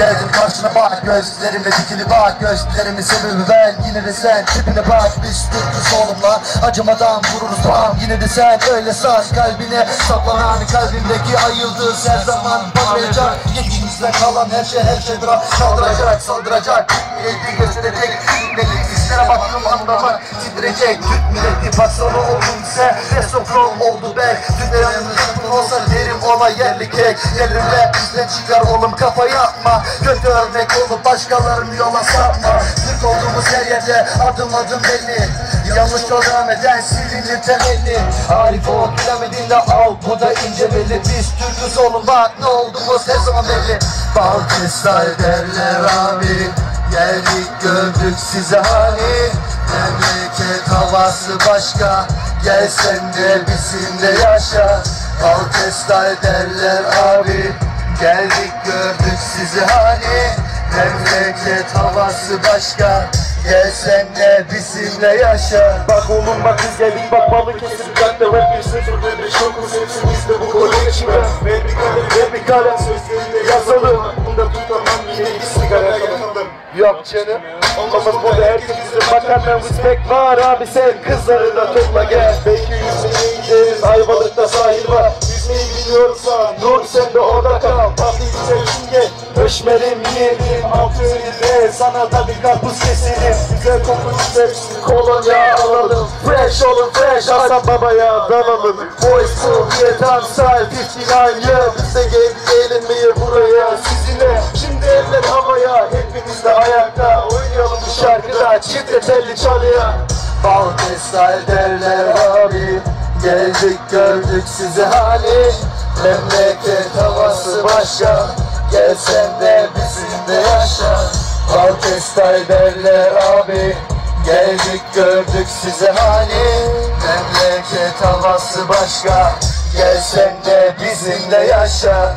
geldim karşına bak Gözlerimle dikili bak Gözlerimin sebebi ben. Yine de sen tipine bak Biz Türk'üz oğlum lan Acımadan vururuz bam Yine de sen. Öyle san Kalbine saplanan Kalbimdeki ay yıldız her zaman parlayacak Geçimizde kalan her şey her şey bırak Saldıracak saldıracak. Milleti gösterecek Milleti sizlere baktığım anda bak Titrecek. Türk milleti patronu oldum sen Ve sofron oldu Türkler yanında olsa derim ona yerli kek. Bizden çıkar oğlum kafa yapma Kötü örnek olup başkalarını yola sapma. Türk olduğumuz her yerde adım adım belli. Yanlış devam eden silinir temelli. Arif ol bilemediğinde al bu da ince belli. Biz Türk'üz oğlum bak ne olduğumuz her zaman belli. Balkistan derler abi Geldik gördük size hani. Memleket havası başka Gelsen de bizimle yaşa. Balkistan derler abi Geldik gördük sizi hani. Memleket havası başka. Gelsen de bizimle yaşa. Bak oğlum bak biz geldik bak balık kesip cadde rap bir sıfır ve beş dokuz hepsi bizde bu bir ve bir kalem sözlerinde yazalım Bunda tutamam yine bir sigara yakalım Yok canım Olmaz burada herkes bize bakar ben respect var. Abi sen kızları da topla gel. Belki yüzmeye gideriz Ayvalık'ta sahil var Yüzmeyi biliyorsan dur sen de orada kal. Tatlı içersin gel Höşmerim yiyelim altı önünde Sana da bir karpuz keselim Güzel kokun istersin kolonya alalım. Fresh olun fresh. Hasan babaya dalalım Boys full yeter style. 59 yeah Biz de geldik eğlenmeye buraya? Sizinle. Şimdi eller havaya. Hepimiz de ayakta. Oynayalım bu şarkıda. Çifte telli çalıya. Balkistan derler abi Geldik gördük sizi hani Memleket havası başka. Gelsen de bizimle yaşa. Balkistan derler abi. Geldik gördük sizi hani Memleket havası başka. Gelsen de bizimle yaşa